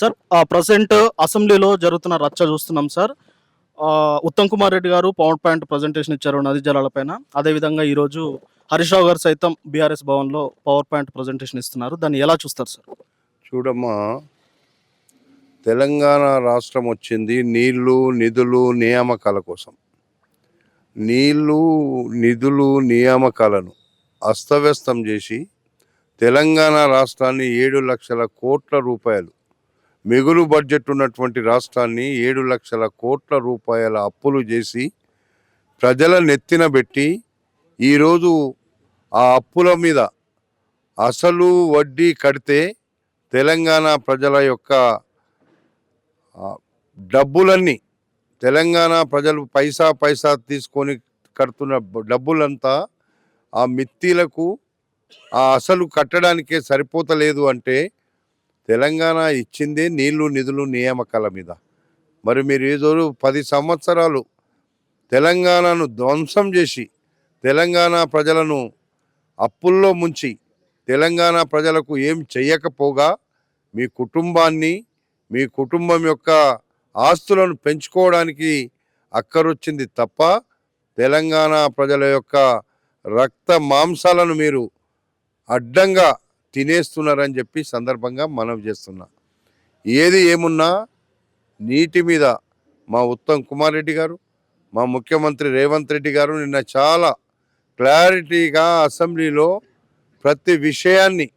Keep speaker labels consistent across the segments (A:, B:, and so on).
A: Sir present అసెంబ్లీలో జరుగుతున్న రచ్చ చూస్తున్నాం సార్. ఉత్తమ్ కుమార్ రెడ్డి గారు పవర్ పాయింట్ ప్రజెంటేషన్ ఇచ్చారు నదీ జలాలపైన అదేవిధంగా ఈరోజు హరీష్ రావు గారు సైతం బీఆర్ఎస్ భవన్లో పవర్ పాయింట్ ప్రజెంటేషన్ ఇస్తున్నారు. దాన్ని ఎలా చూస్తారు సార్?
B: చూడమ్మా తెలంగాణ రాష్ట్రం వచ్చింది నీళ్ళు నిధులు నియామకాల కోసం. నీళ్ళు నిధులు నియామకాలను అస్తవ్యస్తం చేసి తెలంగాణ రాష్ట్రాన్ని ఏడు లక్షల కోట్ల రూపాయలు మిగులు బడ్జెట్ ఉన్నటువంటి రాష్ట్రాన్ని ఏడు లక్షల కోట్ల రూపాయల అప్పులు చేసి ప్రజల నెత్తిన పెట్టి ఈరోజు ఆ అప్పుల మీద అసలు వడ్డీ కడితే తెలంగాణ ప్రజల యొక్క డబ్బులన్నీ తెలంగాణ ప్రజలు పైసా పైసా తీసుకొని కడుతున్న డబ్బులంతా ఆ మిత్తిలకు ఆ అసలు కట్టడానికే సరిపోతలేదు అంటే తెలంగాణ ఇచ్చిందే నీళ్ళు నిధులు నియామకాల మీద. మరి మీరు ఏదో పది సంవత్సరాలు తెలంగాణను ధ్వంసం చేసి తెలంగాణ ప్రజలను అప్పుల్లో ముంచి తెలంగాణ ప్రజలకు ఏం చెయ్యకపోగా మీ కుటుంబాన్ని మీ కుటుంబం యొక్క ఆస్తులను పెంచుకోవడానికి అక్కరొచ్చింది తప్ప తెలంగాణ ప్రజల యొక్క రక్త మాంసాలను మీరు అడ్డంగా తినేస్తున్నారని చెప్పి సందర్భంగా మనవి చేస్తున్నా. ఏది ఏమున్నా నీటి మీద మా ఉత్తమ్ కుమార్ రెడ్డి గారు మా ముఖ్యమంత్రి రేవంత్ రెడ్డి గారు నిన్న చాలా క్లారిటీగా అసెంబ్లీలో ప్రతి విషయాన్ని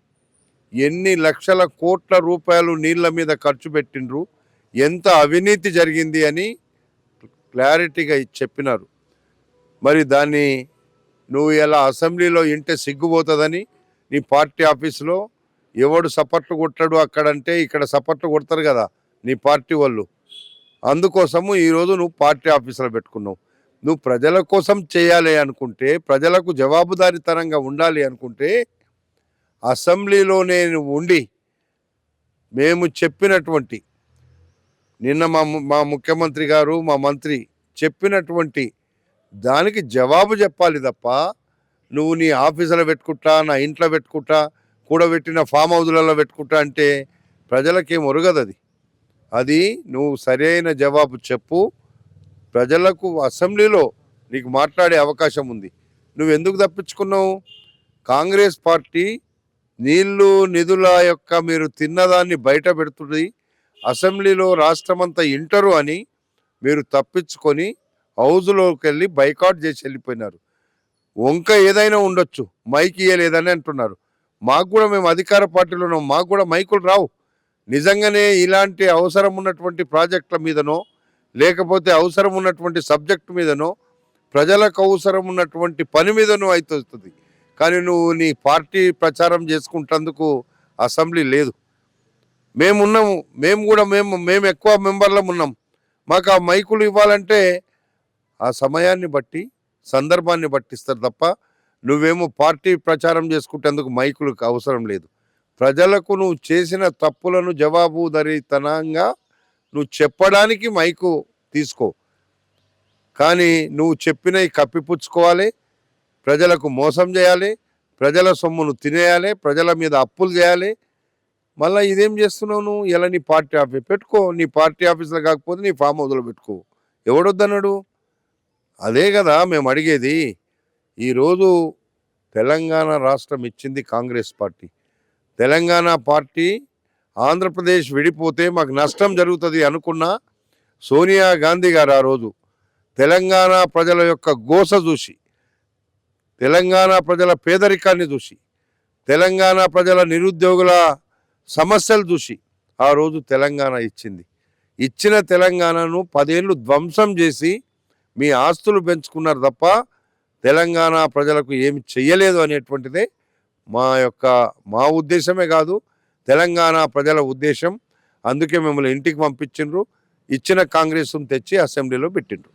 B: ఎన్ని లక్షల కోట్ల రూపాయలు నీళ్ళ మీద ఖర్చు పెట్టిండ్రు ఎంత అవినీతి జరిగింది అని క్లారిటీగా చెప్పినారు. మరి దాన్ని నువ్వు ఇలా అసెంబ్లీలో ఇంటే సిగ్గుపోతుందని నీ పార్టీ ఆఫీసులో ఎవడు సపట్లు కొట్టడు అక్కడంటే ఇక్కడ సపట్లు కొడతారు కదా నీ పార్టీ వాళ్ళు. అందుకోసము ఈరోజు నువ్వు పార్టీ ఆఫీసులో పెట్టుకున్నావు. నువ్వు ప్రజల కోసం చేయాలి అనుకుంటే ప్రజలకు జవాబుదారీతనంగా ఉండాలి అనుకుంటే అసెంబ్లీలోనే నువ్వు ఉండి మేము చెప్పినటువంటి నిన్న మా మా ముఖ్యమంత్రి గారు మా మంత్రి చెప్పినటువంటి దానికి జవాబు చెప్పాలి తప్ప నువ్వు నీ ఆఫీసులో పెట్టుకుంటా నా ఇంట్లో పెట్టుకుంటా కూడబెట్టిన ఫామ్ హౌస్లలో పెట్టుకుంటా అంటే ప్రజలకేం ఒరగదు అది అది నువ్వు సరైన జవాబు చెప్పు. ప్రజలకు అసెంబ్లీలో నీకు మాట్లాడే అవకాశం ఉంది. నువ్వు ఎందుకు తప్పించుకున్నావు? కాంగ్రెస్ పార్టీ నీళ్ళు నిధుల యొక్క మీరు తిన్నదాన్ని బయట పెడుతుంది. అసెంబ్లీలో రాష్ట్రమంతా ఇంటరు అని మీరు తప్పించుకొని హౌజ్లోకి వెళ్ళి బైకాట్ చేసి వెళ్ళిపోయినారు. వంక ఏదైనా ఉండొచ్చు. మైక్ ఇయ్యలేదని అంటున్నారు. మాకు కూడా మేము అధికార పార్టీలో ఉన్నాం. మాకు కూడా మైకులు రావు. నిజంగానే ఇలాంటి అవసరం ఉన్నటువంటి ప్రాజెక్టుల మీదనో లేకపోతే అవసరం ఉన్నటువంటి సబ్జెక్టు మీదనో ప్రజలకు అవసరం ఉన్నటువంటి పని మీదనో అయితే వస్తుంది కానీ నువ్వు నీ పార్టీ ప్రచారం చేసుకుంటందుకు అసెంబ్లీ లేదు. మేమున్నాము మేము కూడా మేము మేము ఎక్కువ మెంబర్లం ఉన్నాం. మాకు ఆ మైకులు ఇవ్వాలంటే ఆ సమయాన్ని బట్టి సందర్భాన్ని పట్టిస్తారు తప్ప నువ్వేమో పార్టీ ప్రచారం చేసుకుంటేందుకు మైకులకు అవసరం లేదు. ప్రజలకు నువ్వు చేసిన తప్పులను జవాబుదారీతనంగా నువ్వు చెప్పడానికి మైకు తీసుకో. కానీ నువ్వు చెప్పినవి కప్పిపుచ్చుకోవాలి ప్రజలకు మోసం చేయాలి ప్రజల సొమ్మును తినేయాలి ప్రజల మీద అప్పులు చేయాలి. మళ్ళీ ఇదేం చేస్తున్నావు నువ్వు? ఇలా నీ పార్టీ ఆఫీస్ పెట్టుకో నీ పార్టీ ఆఫీసులో కాకపోతే నీ ఫామ్ హౌస్లో పెట్టుకో. ఎవడొద్దన్నాడు? అదే కదా మేము అడిగేది. ఈరోజు తెలంగాణ రాష్ట్రం ఇచ్చింది Congress party. Telangana party Andhra Pradesh విడిపోతే మాకు నష్టం జరుగుతుంది అనుకున్న సోనియా గాంధీ గారు ఆ రోజు తెలంగాణ ప్రజల యొక్క గోస చూసి తెలంగాణ ప్రజల పేదరికాన్ని చూసి తెలంగాణ ప్రజల నిరుద్యోగుల సమస్యలు చూసి ఆ రోజు తెలంగాణ ఇచ్చింది. ఇచ్చిన తెలంగాణను పదేళ్ళు ధ్వంసం చేసి మీ ఆస్తులు పెంచుకున్నారు తప్ప తెలంగాణ ప్రజలకు ఏమి చెయ్యలేదు అనేటువంటిదే మా యొక్క మా ఉద్దేశమే కాదు తెలంగాణ ప్రజల ఉద్దేశం. అందుకే మిమ్మల్ని ఇంటికి పంపించిండ్రు ఇచ్చిన కాంగ్రెస్ను తెచ్చి అసెంబ్లీలో పెట్టిండ్రు.